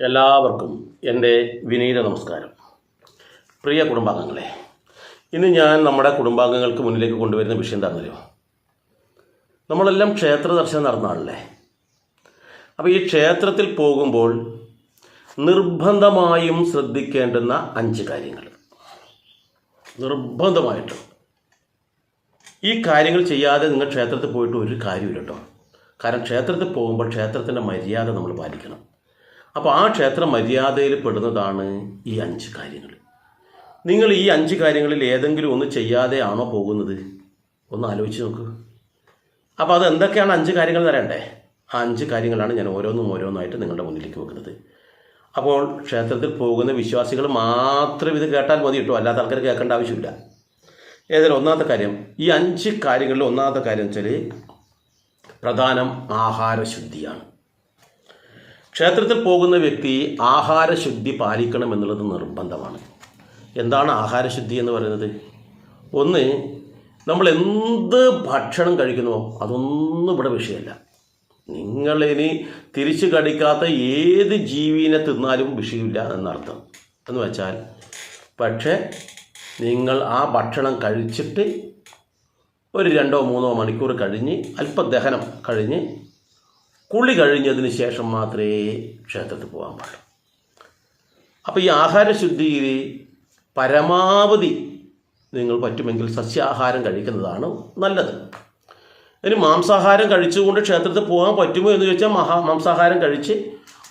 എല്ലാവർക്കും എന്റെ വിനീത നമസ്കാരം. പ്രിയ കുടുംബാംഗങ്ങളെ ഇന്ന് ഞാൻ നമ്മുടെ കുടുംബാംഗങ്ങൾക്ക് മുന്നിലേക്ക് കൊണ്ടുവരുന്ന വിഷയം എന്താണെന്നറിയോ? നമ്മളെല്ലാം ക്ഷേത്ര ദർശനം നടന്ന ആളല്ലേ? അപ്പോൾ ഈ ക്ഷേത്രത്തിൽ പോകുമ്പോൾ നിർബന്ധമായും ശ്രദ്ധിക്കേണ്ടുന്ന അഞ്ച് കാര്യങ്ങൾ. നിർബന്ധമായിട്ടും. ഈ കാര്യങ്ങൾ ചെയ്യാതെ നിങ്ങൾ ക്ഷേത്രത്തിൽ പോയിട്ട് ഒരു കാര്യമില്ല കേട്ടോ. കാരണം ക്ഷേത്രത്തിൽ പോകുമ്പോൾ ക്ഷേത്രത്തിന്റെ മര്യാദ നമ്മൾ പാലിക്കണം. അപ്പോൾ ആ ക്ഷേത്ര മര്യാദയിൽ പെടുന്നതാണ് ഈ അഞ്ച് കാര്യങ്ങൾ. നിങ്ങൾ ഈ അഞ്ച് കാര്യങ്ങളിൽ ഏതെങ്കിലും ഒന്ന് ചെയ്യാതെ ആണോ പോകുന്നത്? ഒന്ന് ആലോചിച്ച് നോക്ക്. അപ്പോൾ അത് എന്തൊക്കെയാണ് അഞ്ച് കാര്യങ്ങൾ തരേണ്ടേ ആ അഞ്ച് കാര്യങ്ങളാണ് ഞാൻ ഓരോന്നും ഓരോന്നായിട്ട് നിങ്ങളുടെ മുന്നിലേക്ക് വെക്കുന്നത്. അപ്പോൾ ക്ഷേത്രത്തിൽ പോകുന്ന വിശ്വാസികൾ മാത്രം ഇത് കേട്ടാൽ മതി കിട്ടും. അല്ലാത്ത ആൾക്കാർ കേൾക്കേണ്ട ആവശ്യമില്ല. ഏതായാലും ഒന്നാമത്തെ കാര്യം ഈ അഞ്ച് കാര്യങ്ങളിൽ ഒന്നാമത്തെ കാര്യം വെച്ചാൽ പ്രധാനം ആഹാരശുദ്ധിയാണ്. ക്ഷേത്രത്തിൽ പോകുന്ന വ്യക്തി ആഹാരശുദ്ധി പാലിക്കണം എന്നുള്ളത് നിർബന്ധമാണ്. എന്താണ് ആഹാരശുദ്ധി എന്ന് പറയുന്നത്? ഒന്ന് നമ്മൾ എന്ത് ഭക്ഷണം കഴിക്കുന്നുവോ അതൊന്നും ഇവിടെ വിഷയമല്ല. നിങ്ങളിനി തിരിച്ചു കടിക്കാത്ത ഏത് ജീവിനെ തിന്നാലും വിഷയമില്ല എന്നർത്ഥം. എന്ന് വെച്ചാൽ പക്ഷേ നിങ്ങൾ ആ ഭക്ഷണം കഴിച്ചിട്ട് ഒരു രണ്ടോ മൂന്നോ മണിക്കൂർ കഴിഞ്ഞ് അല്പ ദഹനം കഴിഞ്ഞ് കുളി കഴിഞ്ഞതിന് ശേഷം മാത്രമേ ക്ഷേത്രത്തിൽ പോകാൻ പാടുള്ളൂ. അപ്പോൾ ഈ ആഹാരശുദ്ധിയിൽ പരമാവധി നിങ്ങൾ പറ്റുമെങ്കിൽ സസ്യാഹാരം കഴിക്കുന്നതാണ് നല്ലത്. ഇനി മാംസാഹാരം കഴിച്ചുകൊണ്ട് ക്ഷേത്രത്തിൽ പോകാൻ പറ്റുമോ എന്ന് ചോദിച്ചാൽ മഹാ മാംസാഹാരം കഴിച്ച്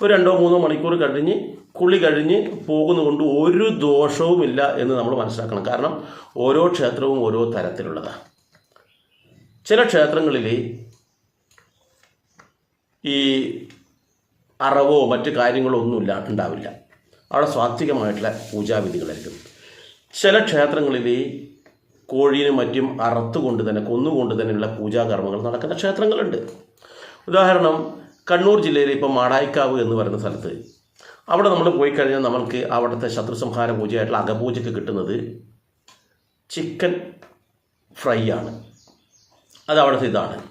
ഒരു രണ്ടോ മൂന്നോ മണിക്കൂർ കഴിഞ്ഞ് കുളി കഴിഞ്ഞ് പോകുന്നതുകൊണ്ട് ഒരു ദോഷവുമില്ല എന്ന് നമ്മൾ മനസ്സിലാക്കണം. കാരണം ഓരോ ക്ഷേത്രവും ഓരോ തരത്തിലുള്ളതാണ്. ചില ക്ഷേത്രങ്ങളിൽ ഈ അറവോ മറ്റ് കാര്യങ്ങളോ ഒന്നുമില്ല ഉണ്ടാവില്ല. അവിടെ സ്വാത്വികമായിട്ടുള്ള പൂജാവിധികളായിരിക്കും. ചില ക്ഷേത്രങ്ങളിൽ കോഴീനും മറ്റും അറുത്തുകൊണ്ട് തന്നെ കൊന്നുകൊണ്ട് തന്നെയുള്ള പൂജാകർമ്മങ്ങൾ നടക്കുന്ന ക്ഷേത്രങ്ങളുണ്ട്. ഉദാഹരണം കണ്ണൂർ ജില്ലയിൽ ഇപ്പോൾ മാടായിക്കാവ് എന്ന് പറയുന്ന സ്ഥലത്ത് അവിടെ നമ്മൾ പോയി കഴിഞ്ഞാൽ നമുക്ക് അവിടുത്തെ ശത്രുസംഹാര പൂജയായിട്ടുള്ള അകപൂജയ്ക്ക് കിട്ടുന്നത് ചിക്കൻ ഫ്രൈ ആണ്. അത് അവിടുത്തെ ഇതാണ്.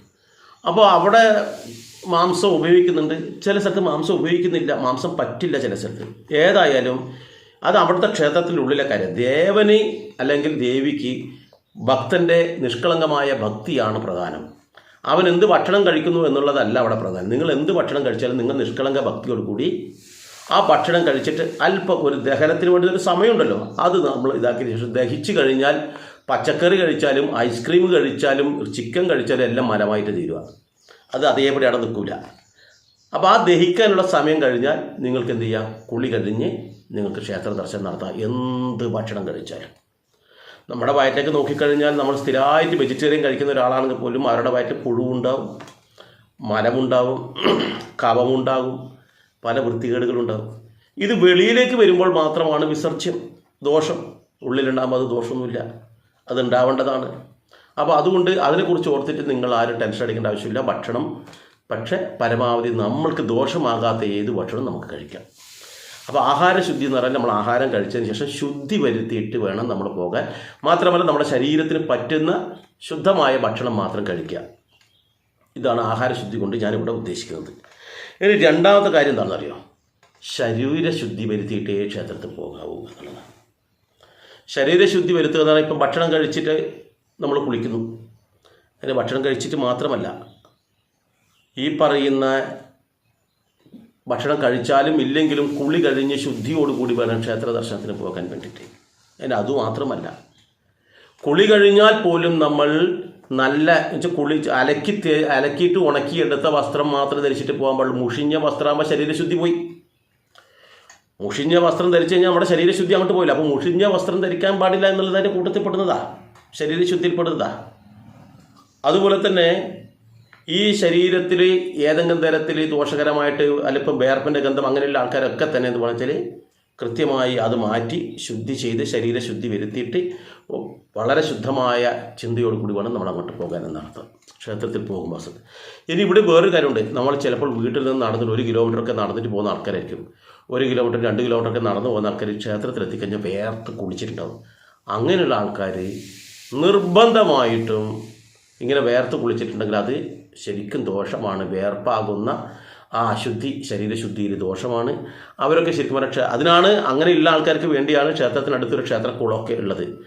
അപ്പോൾ അവിടെ മാംസം ഉപയോഗിക്കുന്നുണ്ട്. ചില സ്ഥലത്ത് മാംസം ഉപയോഗിക്കുന്നില്ല. മാംസം പറ്റില്ല ചില സ്ഥലത്ത്. ഏതായാലും അത് അവിടുത്തെ ക്ഷേത്രത്തിനുള്ളിലെ കാര്യം. ദേവന് അല്ലെങ്കിൽ ദേവിക്ക് ഭക്തന്റെ നിഷ്കളങ്കമായ ഭക്തിയാണ് പ്രധാനം. അവൻ എന്ത് ഭക്ഷണം കഴിക്കുന്നു എന്നുള്ളതല്ല അവിടെ പ്രധാനം. നിങ്ങൾ എന്ത് ഭക്ഷണം കഴിച്ചാലും നിങ്ങൾ നിഷ്കളങ്ക ഭക്തിയോട് കൂടി ആ ഭക്ഷണം കഴിച്ചിട്ട് അല്പം ഒരു ദഹനത്തിന് വേണ്ടി ഒരു സമയമുണ്ടല്ലോ. അത് നമ്മൾ ഇതാക്കിയ ശേഷം ദഹിച്ചു കഴിഞ്ഞാൽ പച്ചക്കറി കഴിച്ചാലും ഐസ്ക്രീം കഴിച്ചാലും ചിക്കൻ കഴിച്ചാലും എല്ലാം മരമായിട്ട് തീരുക അത് അതേപടി അവിടെ നിൽക്കില്ല അപ്പോൾ ആ ദഹിക്കാനുള്ള സമയം കഴിഞ്ഞാൽ നിങ്ങൾക്ക് എന്ത് ചെയ്യാം? കുളി കഴിഞ്ഞ് നിങ്ങൾക്ക് ക്ഷേത്ര ദർശനം നടത്താം. എന്ത് ഭക്ഷണം കഴിച്ചാലും. നമ്മുടെ വയറ്റിലേക്ക് നോക്കിക്കഴിഞ്ഞാൽ നമ്മൾ സ്ഥിരമായിട്ട് വെജിറ്റേറിയൻ കഴിക്കുന്ന ഒരാളാണെങ്കിൽ പോലും അവരുടെ വയറ്റിൽ പുഴുവുണ്ടാവും മലമുണ്ടാവും കവമുണ്ടാകും പല വൃത്തികേടുകളുണ്ടാകും ഇത് വെളിയിലേക്ക് വരുമ്പോൾ മാത്രമാണ് വിസർജ്യം ദോഷം. ഉള്ളിലുണ്ടാകുമ്പോൾ അത് ദോഷമൊന്നുമില്ല. അത് ഉണ്ടാവേണ്ടതാണ്. അപ്പോൾ അതുകൊണ്ട് അതിനെക്കുറിച്ച് ഓർത്തിട്ട് നിങ്ങൾ ആരും ടെൻഷൻ അടിക്കേണ്ട ആവശ്യമില്ല. ഭക്ഷണം പക്ഷേ പരമാവധി നമ്മൾക്ക് ദോഷമാകാത്ത ഏത് ഭക്ഷണം നമുക്ക് കഴിക്കാം. അപ്പോൾ ആഹാരശുദ്ധി എന്ന് പറഞ്ഞാൽ നമ്മൾ ആഹാരം കഴിച്ചതിന് ശേഷം ശുദ്ധി വരുത്തിയിട്ട് വേണം നമ്മൾ പോകാൻ. മാത്രമല്ല നമ്മുടെ ശരീരത്തിന് പറ്റുന്ന ശുദ്ധമായ ഭക്ഷണം മാത്രം കഴിക്കുക. ഇതാണ് ആഹാരശുദ്ധി കൊണ്ട് ഞാനിവിടെ ഉദ്ദേശിക്കുന്നത്. ഇനി രണ്ടാമത്തെ കാര്യം എന്താണെന്ന് അറിയോ ശരീരശുദ്ധി വരുത്തിയിട്ടേ ക്ഷേത്രത്തിൽ പോകാവൂ എന്നുള്ളതാണ്. ശരീരശുദ്ധി വരുത്തുക എന്ന് പറഞ്ഞാൽ ഇപ്പം ഭക്ഷണം കഴിച്ചിട്ട് നമ്മൾ കുളിക്കുന്നു. അതിന് ഭക്ഷണം കഴിച്ചിട്ട് മാത്രമല്ല ഈ പറയുന്ന ഭക്ഷണം കഴിച്ചാലും ഇല്ലെങ്കിലും കുളി കഴിഞ്ഞ് ശുദ്ധിയോടുകൂടി വേണം ക്ഷേത്ര ദർശനത്തിന് പോകാൻ വേണ്ടിയിട്ട്. അതിന് അതുമാത്രമല്ല കുളി കഴിഞ്ഞാൽ പോലും നമ്മൾ നല്ല വെച്ചാൽ കുളി അലക്കി അലക്കിയിട്ട് ഉണക്കിയെടുത്ത വസ്ത്രം മാത്രം ധരിച്ചിട്ട് പോകാൻ പാടുള്ളൂ. മുഷിഞ്ഞ വസ്ത്രമാകുമ്പോൾ ശരീരശുദ്ധി പോയി. മുഷിഞ്ഞ വസ്ത്രം ധരിച്ചു കഴിഞ്ഞാൽ നമ്മുടെ ശരീരശുദ്ധി അങ്ങോട്ട് പോയില്ല. അപ്പോൾ മുഷിഞ്ഞ വസ്ത്രം ധരിക്കാൻ പാടില്ല എന്നുള്ളത് അതിന്റെ കൂട്ടത്തിൽപ്പെടുന്നതാ ശരീരശുദ്ധിയിൽപ്പെടുന്നതാ. അതുപോലെ തന്നെ ഈ ശരീരത്തിൽ ഏതെങ്കിലും തരത്തിൽ ദോഷകരമായിട്ട് അല്ലിപ്പം വേർപ്പിന്റെ ഗന്ധം അങ്ങനെയുള്ള ആൾക്കാരൊക്കെ തന്നെ എന്ന് പറഞ്ഞാൽ കൃത്യമായി അത് മാറ്റി ശുദ്ധി ചെയ്ത് ശരീരശുദ്ധി വരുത്തിയിട്ട് വളരെ ശുദ്ധമായ ചിന്തയോട് കൂടി വേണം നമ്മൾ അങ്ങോട്ട് പോകാൻ എന്നർത്ഥം. ക്ഷേത്രത്തിൽ പോകുമ്പോൾ ഇനി ഇവിടെ വേറൊരു കാര്യമുണ്ട്. നമ്മൾ ചിലപ്പോൾ വീട്ടിൽ നിന്ന് നടന്നിട്ട് ഒരു കിലോമീറ്ററൊക്കെ നടന്നിട്ട് പോകുന്ന ആൾക്കാരായിരിക്കും. ഒരു കിലോമീറ്റർ രണ്ട് കിലോമീറ്ററൊക്കെ നടന്നു പോകുന്ന ആൾക്കാർ ക്ഷേത്രത്തിൽ എത്തിക്കഴിഞ്ഞാൽ വേർത്ത് കുളിച്ചിട്ടുണ്ടാവും. അങ്ങനെയുള്ള ആൾക്കാർ നിർബന്ധമായിട്ടും ഇങ്ങനെ വേർത്ത് കുളിച്ചിട്ടുണ്ടെങ്കിൽ അത് ശരിക്കും ദോഷമാണ്. വേർപ്പാകുന്ന ആ അശുദ്ധി ശരീരശുദ്ധിയിൽ ദോഷമാണ്. അവരൊക്കെ ശരിക്കും പറഞ്ഞാൽ അതിനാണ് അങ്ങനെയുള്ള ആൾക്കാർക്ക് വേണ്ടിയാണ് ക്ഷേത്രത്തിനടുത്തൊരു ക്ഷേത്രക്കുളമൊക്കെ ഉള്ളത്.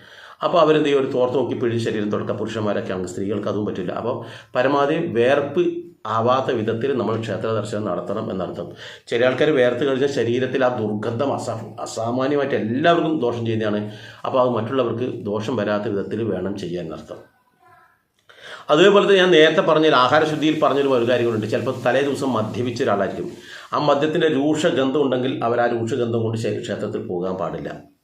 അപ്പോൾ അവരെന്ത് ചെയ്യും? ഒരു തോർത്ത് നോക്കി പിഴിഞ്ഞ് ശരീരം തുടക്കുക പുരുഷന്മാരൊക്കെ ആണെങ്കിൽ സ്ത്രീകൾക്ക് അതും പറ്റില്ല. അപ്പോൾ പരമാവധി വേർപ്പ് ആവാത്ത വിധത്തിൽ നമ്മൾ ക്ഷേത്ര ദർശനം നടത്തണം എന്നർത്ഥം. ചില ആൾക്കാർ വേർത്ത് കഴിഞ്ഞാൽ ശരീരത്തിൽ ആ ദുർഗന്ധം അസാ അസാമാന്യമായിട്ട് എല്ലാവർക്കും ദോഷം ചെയ്യുന്നതാണ്. അപ്പോൾ അത് മറ്റുള്ളവർക്ക് ദോഷം വരാത്ത വിധത്തിൽ വേണം ചെയ്യാൻ എന്നർത്ഥം. അതേപോലെ തന്നെ ഞാൻ നേരത്തെ പറഞ്ഞ ആഹാരശുദ്ധിയിൽ പറഞ്ഞൊരു ഒരു കാര്യങ്ങളുണ്ട്. ചിലപ്പോൾ തലേ ദിവസം മദ്യപിച്ച ഒരാളായിരിക്കും. ആ മദ്യത്തിന്റെ രൂക്ഷഗന്ധം ഉണ്ടെങ്കിൽ അവർ ആ രൂക്ഷഗന്ധം കൊണ്ട് ക്ഷേത്രത്തിൽ പോകാൻ പാടില്ല.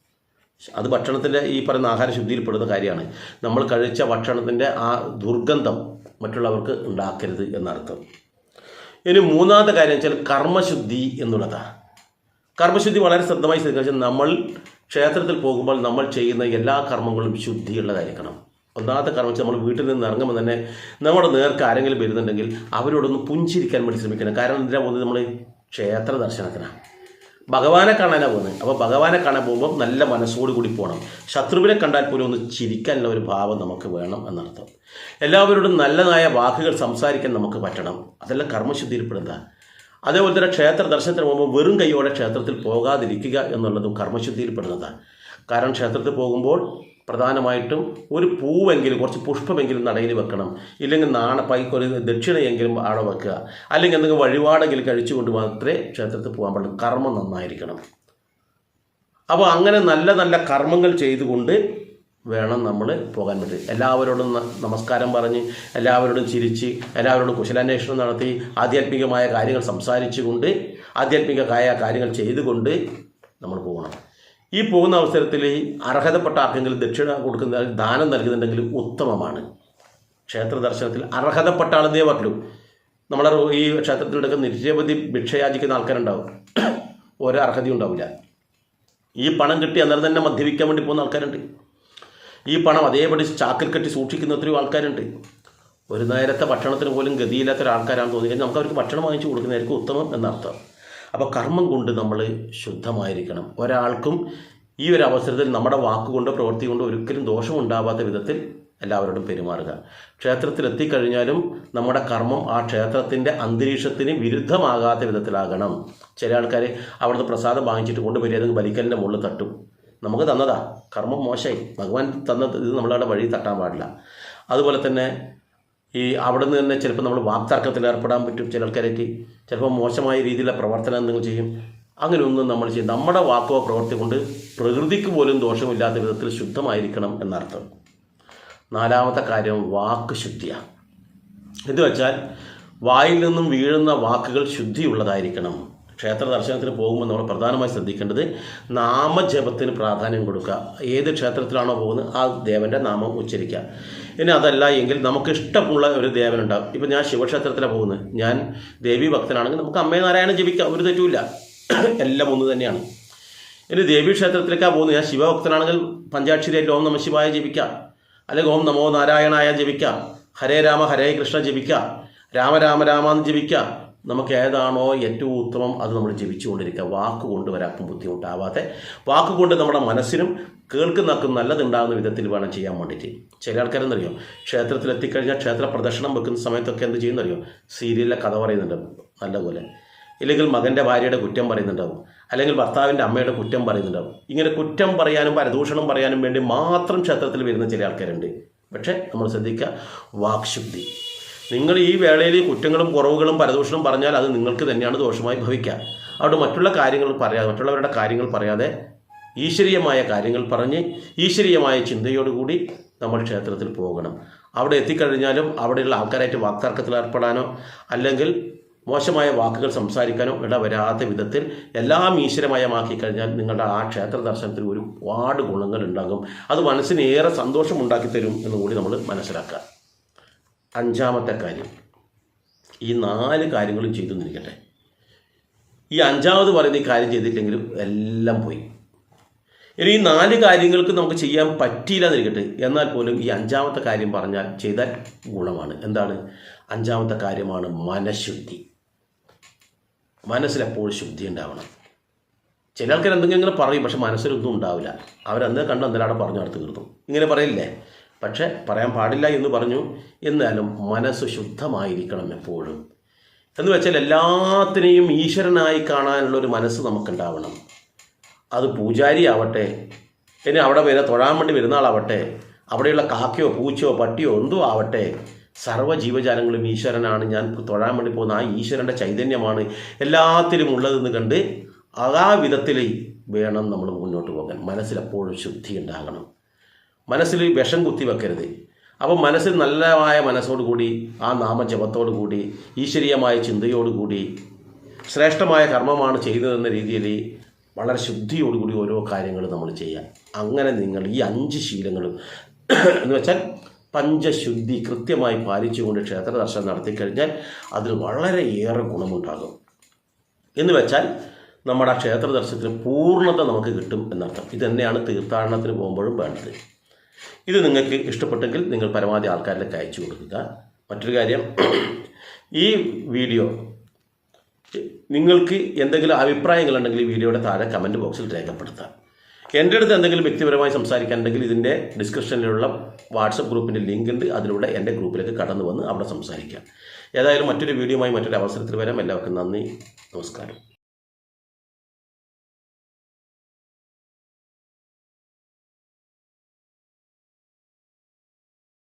അത് ഭക്ഷണത്തിന്റെ ഈ പറയുന്ന ആഹാരശുദ്ധിയിൽ പെടുന്ന കാര്യമാണ്. നമ്മൾ കഴിച്ച ഭക്ഷണത്തിന്റെ ആ ദുർഗന്ധം മറ്റുള്ളവർക്ക് ഉണ്ടാക്കരുത് എന്നർത്ഥം. ഇനി മൂന്നാമത്തെ കാര്യം വെച്ചാൽ കർമ്മശുദ്ധി എന്നുള്ളതാണ് കർമ്മശുദ്ധി വളരെ ശ്രദ്ധമായി ശ്രദ്ധിച്ചാൽ നമ്മൾ ക്ഷേത്രത്തിൽ പോകുമ്പോൾ നമ്മൾ ചെയ്യുന്ന എല്ലാ കർമ്മങ്ങളും ശുദ്ധിയുള്ളതായിരിക്കണം ഒന്നാമത്തെ കർമ്മം നമ്മൾ വീട്ടിൽ നിന്ന് ഇറങ്ങുമ്പോൾ തന്നെ നമ്മുടെ നേർക്ക് ആരെങ്കിലും വരുന്നുണ്ടെങ്കിൽ അവരോടൊന്ന് പുഞ്ചിരിക്കാൻ വേണ്ടി ശ്രമിക്കണം. കാരണം എന്തിനാ പോകുന്നത്? നമ്മൾ ക്ഷേത്ര ദർശനത്തിനാണ്. ഭഗവാനെ കാണാനാണ് പോകുന്നത്. അപ്പോൾ ഭഗവാനെ കാണാൻ പോകുമ്പോൾ നല്ല മനസ്സോട് കൂടി പോകണം ശത്രുവിനെ കണ്ടാൽ പോലും ഒന്ന് ചിരിക്കാനുള്ള ഒരു ഭാവം നമുക്ക് വേണം എന്നർത്ഥം. എല്ലാവരോടും നല്ലതായ വാക്കുകൾ സംസാരിക്കാൻ നമുക്ക് പറ്റണം. അതെല്ലാം കർമ്മശുദ്ധിയിൽപ്പെടുന്ന അതേപോലെ തന്നെ ക്ഷേത്ര ദർശനത്തിന് പോകുമ്പോൾ വെറും കൈയോടെ ക്ഷേത്രത്തിൽ പോകാതിരിക്കുക എന്നുള്ളതും കർമ്മശുദ്ധിയിൽപ്പെടുന്നതാണ് കാരണം ക്ഷേത്രത്തിൽ പോകുമ്പോൾ പ്രധാനമായിട്ടും ഒരു പൂവെങ്കിലും കുറച്ച് പുഷ്പമെങ്കിലും നടയിൽ വെക്കണം. ഇല്ലെങ്കിൽ നാണ പൈക്ക് ഒരു ദക്ഷിണയെങ്കിലും അവിടെ വെക്കുക. അല്ലെങ്കിൽ എന്തെങ്കിലും വഴിപാടെങ്കിലും കഴിച്ചുകൊണ്ട് മാത്രമേ ക്ഷേത്രത്തിൽ പോകാൻ പാടുള്ളൂ. കർമ്മം നന്നായിരിക്കണം. അപ്പോൾ അങ്ങനെ നല്ല നല്ല കർമ്മങ്ങൾ ചെയ്തുകൊണ്ട് വേണം നമ്മൾ പോകാൻ പറ്റും എല്ലാവരോടും നമസ്കാരം പറഞ്ഞ് എല്ലാവരോടും ചിരിച്ച് എല്ലാവരോടും കുശലാന്വേഷണം നടത്തി ആധ്യാത്മികമായ കാര്യങ്ങൾ സംസാരിച്ചുകൊണ്ട് ആധ്യാത്മികമായ കാര്യങ്ങൾ ചെയ്തുകൊണ്ട് നമ്മൾ പോകണം. ഈ പോകുന്ന അവസരത്തിൽ അർഹതപ്പെട്ട ആർക്കെങ്കിലും ദക്ഷിണ കൊടുക്കുന്ന ദാനം നൽകുന്നുണ്ടെങ്കിൽ ഉത്തമമാണ്. ക്ഷേത്ര ദർശനത്തിൽ അർഹതപ്പെട്ട ആളെന്നേ പറ്റുള്ളൂ നമ്മുടെ റോ- ഈ ക്ഷേത്രത്തിലൊക്കെ നിരവധി ഭിക്ഷയാചിക്കുന്ന ആൾക്കാരുണ്ടാവും. ഓരോ അർഹതയും ഉണ്ടാവില്ല. ഈ പണം കിട്ടി അന്നേരം തന്നെ മദ്യപിക്കാൻ വേണ്ടി പോകുന്ന ആൾക്കാരുണ്ട്. ഈ പണം അതേപടി ചാക്കിൽ കെട്ടി സൂക്ഷിക്കുന്ന ഒത്തിരി ആൾക്കാരുണ്ട്. ഒരു നേരത്തെ ഭക്ഷണത്തിന് പോലും ഗതിയില്ലാത്ത ഒരാൾക്കാരാണെന്ന് തോന്നി കഴിഞ്ഞാൽ നമുക്ക് അവർക്ക് ഭക്ഷണം വാങ്ങിച്ചു കൊടുക്കുന്നതായിരിക്കും ഉത്തമം എന്നർത്ഥം. അപ്പോൾ കർമ്മം കൊണ്ട് നമ്മൾ ശുദ്ധമായിരിക്കണം. ഒരാൾക്കും ഈ ഒരു അവസരത്തിൽ നമ്മുടെ വാക്കുകൊണ്ടോ പ്രവൃത്തി കൊണ്ടോ ഒരിക്കലും ദോഷമുണ്ടാവാത്ത വിധത്തിൽ എല്ലാവരോടും പെരുമാറുക. ക്ഷേത്രത്തിൽ എത്തിക്കഴിഞ്ഞാലും നമ്മുടെ കർമ്മം ആ ക്ഷേത്രത്തിന്റെ അന്തരീക്ഷത്തിന് വിരുദ്ധമാകാത്ത വിധത്തിലാകണം. ചില ആൾക്കാർ അവിടുന്ന് പ്രസാദം വാങ്ങിച്ചിട്ട് കൊണ്ടുവരിക ഏതെങ്കിലും ബലിക്കലിന്റെ മുകളിൽ തട്ടും. നമുക്ക് തന്നതാ. കർമ്മം മോശമായി ഭഗവാൻ തന്ന ഇത് നമ്മളവിടെ വഴി തട്ടാൻ പാടില്ല. അതുപോലെ തന്നെ ഈ അവിടെ നിന്ന് തന്നെ ചിലപ്പോൾ നമ്മൾ വാക്തർക്കത്തിൽ ഏർപ്പെടാൻ പറ്റും ചില ആൾക്കാരായിട്ട് ചിലപ്പോൾ മോശമായ രീതിയിലുള്ള പ്രവർത്തനം എന്തെങ്കിലും ചെയ്യും. അങ്ങനെയൊന്നും നമ്മൾ ചെയ്യും. നമ്മുടെ വാക്കോ പ്രവൃത്തി കൊണ്ട് പ്രകൃതിക്ക് പോലും ദോഷമില്ലാത്ത വിധത്തിൽ ശുദ്ധമായിരിക്കണം എന്നർത്ഥം. നാലാമത്തെ കാര്യം വാക്ക് ശുദ്ധിയാണ് എന്ന് വെച്ചാൽ വായിൽ നിന്നും വീഴുന്ന വാക്കുകൾ ശുദ്ധിയുള്ളതായിരിക്കണം. ക്ഷേത്ര ദർശനത്തിന് പോകുമ്പോൾ നമ്മൾ പ്രധാനമായി ശ്രദ്ധിക്കേണ്ടത് നാമജപത്തിന് പ്രാധാന്യം കൊടുക്കുക. ഏത് ക്ഷേത്രത്തിലാണോ പോകുന്നത് ആ ദേവന്റെ നാമം ഉച്ചരിക്കുക. ഇനി അതല്ല എങ്കിൽ നമുക്ക് ഇഷ്ടമുള്ള ഒരു ദേവനുണ്ടാവും. ഇപ്പം ഞാൻ ശിവക്ഷേത്രത്തിലാണ് പോകുന്നത്. ഞാൻ ദേവി ഭക്തനാണെങ്കിൽ നമുക്ക് അമ്മേ നാരായണ ജപിക്കാം ഒരു തെറ്റുമില്ല. എല്ലാം ഒന്ന് തന്നെയാണ്. ഇനി ദേവി ക്ഷേത്രത്തിലേക്കാണ് പോകുന്നത്. ഞാൻ ശിവഭക്തനാണെങ്കിൽ പഞ്ചാക്ഷരിയായിട്ട് ഓം നമ ശിവായ ജപിക്കാം. അല്ലെങ്കിൽ ഓം നമോ നാരായണായ ജപിക്കാം. ഹരേ രാമ ഹരേ കൃഷ്ണ ജപിക്കാം. രാമ രാമ രാമാന്ന് ജപിക്കാം. നമുക്ക് ഏതാണോ ഏറ്റവും ഉത്തമം അത് നമ്മൾ ജപിച്ചുകൊണ്ടിരിക്കുക. വാക്ക് കൊണ്ട് ബുദ്ധിമുട്ടാവാതെ. വാക്കുകൊണ്ട് നമ്മുടെ മനസ്സിനും കേൾക്കുന്നക്കും നല്ലതുണ്ടാകുന്ന വിധത്തിൽ വേണം ചെയ്യാൻ വേണ്ടിയിട്ട്. ചില ആൾക്കാരെന്നറിയോ ക്ഷേത്രത്തിൽ എത്തിക്കഴിഞ്ഞാൽ ക്ഷേത്ര പ്രദർശനം വെക്കുന്ന സമയത്തൊക്കെ എന്ത് ചെയ്യുന്നറിയോ? സീരിയലിലെ കഥ പറയുന്നുണ്ട് നല്ലപോലെ. ഇല്ലെങ്കിൽ മകന്റെ ഭാര്യയുടെ കുറ്റം പറയുന്നുണ്ടാവും. അല്ലെങ്കിൽ ഭർത്താവിന്റെ അമ്മയുടെ കുറ്റം പറയുന്നുണ്ടാവും. ഇങ്ങനെ കുറ്റം പറയാനും പരദൂഷണം പറയാനും വേണ്ടി മാത്രം ക്ഷേത്രത്തിൽ വരുന്ന ചില ആൾക്കാരുണ്ട്. പക്ഷേ നമ്മൾ ശ്രദ്ധിക്കുക വാക്ശുദ്ധി. നിങ്ങൾ ഈ വേളയിൽ കുറ്റങ്ങളും കുറവുകളും പരദൂഷണം പറഞ്ഞാൽ അത് നിങ്ങൾക്ക് തന്നെയാണ് ദോഷമായി ഭവിക്കുക അവിടെ മറ്റുള്ള കാര്യങ്ങൾ പറയാതെ മറ്റുള്ളവരുടെ കാര്യങ്ങൾ പറയാതെ ഈശ്വരീയമായ കാര്യങ്ങൾ പറഞ്ഞ് ഈശ്വരീയമായ ചിന്തയോടുകൂടി നമ്മൾ ക്ഷേത്രത്തിൽ പോകണം. അവിടെ എത്തിക്കഴിഞ്ഞാലും അവിടെയുള്ള ആൾക്കാരായിട്ട് വാക്തർക്കത്തിൽ ഏർപ്പെടാനോ അല്ലെങ്കിൽ മോശമായ വാക്കുകൾ സംസാരിക്കാനോ ഇടവരാത്ത വിധത്തിൽ എല്ലാം ഈശ്വരമയമാക്കി കഴിഞ്ഞാൽ നിങ്ങളുടെ ആ ക്ഷേത്ര ദർശനത്തിൽ ഒരുപാട് ഗുണങ്ങൾ ഉണ്ടാകും അത് മനസ്സിന് ഏറെ സന്തോഷം ഉണ്ടാക്കി തരും എന്ന് കൂടി നമ്മൾ മനസ്സിലാക്കുക. അഞ്ചാമത്തെ കാര്യം. ഈ നാല് കാര്യങ്ങളും ചെയ്തു നിൽക്കട്ടെ. ഈ അഞ്ചാമത് പറയുന്ന ഈ കാര്യം ചെയ്തിട്ടെങ്കിലും എല്ലാം പോയി. ഇനി ഈ നാല് കാര്യങ്ങൾക്ക് നമുക്ക് ചെയ്യാൻ പറ്റിയില്ല എന്നിരിക്കട്ടെ എന്നാൽ പോലും ഈ അഞ്ചാമത്തെ കാര്യം പറഞ്ഞാൽ ചെയ്താൽ ഗുണമാണ്. എന്താണ്? അഞ്ചാമത്തെ കാര്യമാണ് മനഃശുദ്ധി. മനസ്സിലെപ്പോഴും ശുദ്ധി ഉണ്ടാവണം. ചില ആൾക്കാർ എന്തെങ്കിലും ഇങ്ങനെ പറയും പക്ഷെ മനസ്സിലൊന്നും ഉണ്ടാവില്ല. അവരന്ന് കണ്ട് അവിടെ പറഞ്ഞു നടത്തി തീർന്നു ഇങ്ങനെ പറയില്ലേ? പക്ഷെ പറയാൻ പാടില്ല എന്ന് പറഞ്ഞു. എന്നാലും മനസ്സ് ശുദ്ധമായിരിക്കണം എപ്പോഴും. എന്ന് വെച്ചാൽ എല്ലാത്തിനെയും ഈശ്വരനായി കാണാനുള്ള ഒരു മനസ്സ് നമുക്കുണ്ടാവണം. അത് പൂജാരി ആവട്ടെ ഇനി അവിടെ വരെ തൊഴാൻ വേണ്ടി വരുന്ന ആളാവട്ടെ അവിടെയുള്ള കാക്കയോ പൂച്ചയോ പട്ടിയോ എന്തോ ആവട്ടെ സർവ ജീവജാലങ്ങളും ഈശ്വരനാണ്. ഞാൻ തൊഴാൻ വേണ്ടി പോകുന്ന ആ ഈശ്വരന്റെ ചൈതന്യമാണ് എല്ലാത്തിലും ഉള്ളതെന്ന് കണ്ട് ആ വിധത്തിൽ വേണം നമ്മൾ മുന്നോട്ട് പോകാൻ. മനസ്സിലെപ്പോഴും ശുദ്ധി ഉണ്ടാകണം. മനസ്സിൽ വിഷം കുത്തി വെക്കരുത്. അപ്പം മനസ്സിൽ നല്ലതായ മനസ്സോടുകൂടി ആ നാമജപത്തോടു കൂടി ഈശ്വരീയമായ ചിന്തയോടുകൂടി ശ്രേഷ്ഠമായ കർമ്മമാണ് ചെയ്തതെന്ന രീതിയിൽ വളരെ ശുദ്ധിയോടുകൂടി ഓരോ കാര്യങ്ങൾ നമ്മൾ ചെയ്യാം. അങ്ങനെ നിങ്ങൾ ഈ അഞ്ച് ശീലങ്ങളും എന്ന് വെച്ചാൽ പഞ്ചശുദ്ധി കൃത്യമായി പാലിച്ചുകൊണ്ട് ക്ഷേത്ര ദർശനം നടത്തിക്കഴിഞ്ഞാൽ അതിൽ വളരെയേറെ ഗുണമുണ്ടാകും. എന്ന് വെച്ചാൽ നമ്മുടെ ആ ക്ഷേത്ര ദർശനത്തിന് പൂർണത നമുക്ക് കിട്ടും എന്നർത്ഥം. ഇത് തന്നെയാണ് തീർത്ഥാടനത്തിന് പോകുമ്പോഴും വേണ്ടത്. ഇത് നിങ്ങൾക്ക് ഇഷ്ടപ്പെട്ടെങ്കിൽ നിങ്ങൾ പരമാവധി ആൾക്കാരിലേക്ക് അയച്ചു കൊടുക്കുക. മറ്റൊരു കാര്യം ഈ വീഡിയോ നിങ്ങൾക്ക് എന്തെങ്കിലും അഭിപ്രായങ്ങളുണ്ടെങ്കിൽ ഈ വീഡിയോയുടെ താഴെ കമന്റ് ബോക്സിൽ രേഖപ്പെടുത്താം എന്റെ അടുത്ത് എന്തെങ്കിലും വ്യക്തിപരമായി സംസാരിക്കാനുണ്ടെങ്കിൽ ഇതിന്റെ ഡിസ്ക്രിപ്ഷനിലുള്ള വാട്സപ്പ് ഗ്രൂപ്പിന്റെ ലിങ്ക് ഉണ്ട്. അതിലൂടെ എന്റെ ഗ്രൂപ്പിലേക്ക് കടന്നു വന്ന് അവിടെ സംസാരിക്കാം. ഏതായാലും മറ്റൊരു വീഡിയോയുമായി മറ്റൊരു അവസരത്തിൽ വരാം. എല്ലാവർക്കും നന്ദി. നമസ്കാരം.